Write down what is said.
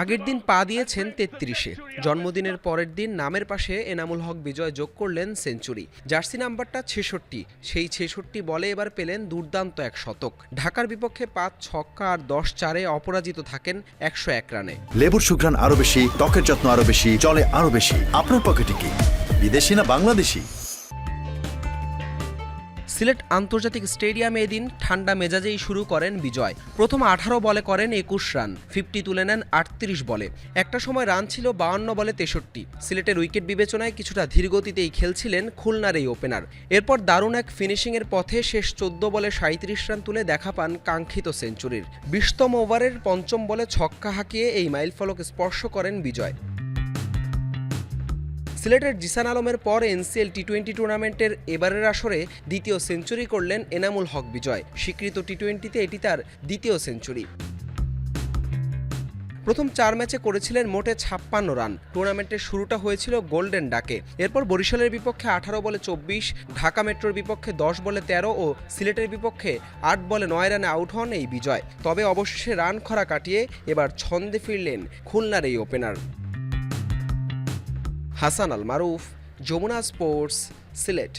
আগের দিন পা দিয়েছেন তেত্রিশে। জন্মদিনের পরের দিন নামের পাশে এনামুল হক বিজয় যোগ করলেন সেঞ্চুরি। জার্সি নাম্বারটা ছেষট্টি। সেই ছেষট্টি বলে এবার পেলেন দুর্দান্ত এক শতক। ঢাকার বিপক্ষে পাঁচ ছক্কা আর দশ চারে অপরাজিত থাকেন একশো এক রানে। লেবুর সুঘ্রাণ আরও বেশি ত্বকের যত্ন আরও বেশি চলে আরও বেশি। আপনার পকেটে কি বিদেশি না বাংলাদেশি? সিলেট আন্তর্জাতিক স্টেডিয়ামে এদিন ঠান্ডা মেজাজেই শুরু করেন বিজয়। প্রথম আঠারো বলে করেন একুশ রান, ফিফটি তুলে নেন আটত্রিশ বলে। একটা সময় রান ছিল বাউন্ন বলে তেষট্টি। সিলেটের উইকেট বিবেচনায় কিছুটা ধীরগতিতেই খেলছিলেন খুলনার এই ওপেনার। এরপর দারুণ এক ফিনিশিংয়ের পথে শেষ চোদ্দ বলে সাঁত্রিশ রান তুলে দেখা পান কাঙ্ক্ষিত সেঞ্চুরির। বিশতম ওভারের পঞ্চম বলে ছক্কা হাঁকিয়ে এই মাইলফলক স্পর্শ করেন বিজয়। সিলেটের জিসান আলমের পর এনসিএল টি টোয়েন্টি টুর্নামেন্টের এবারের আসরে দ্বিতীয় সেঞ্চুরি করলেন এনামুল হক বিজয়। স্বীকৃত টি টোয়েন্টিতে এটি তার দ্বিতীয় সেঞ্চুরি। প্রথম চার ম্যাচে করেছিলেন মোটে ছাপ্পান্ন রান। টুর্নামেন্টের শুরুটা হয়েছিল গোল্ডেন ডাকে। এরপর বরিশালের বিপক্ষে আঠারো বলে চব্বিশ, ঢাকা মেট্রোর বিপক্ষে দশ বলে তেরো ও সিলেটের বিপক্ষে আট বলে নয় রানে আউট হন এই বিজয়। তবে অবশেষে রান খরা কাটিয়ে এবার ছন্দে ফিরলেন খুলনার এই ওপেনার। হাসান আল মারুফ যমুনা স্পোর্টস সিলেট।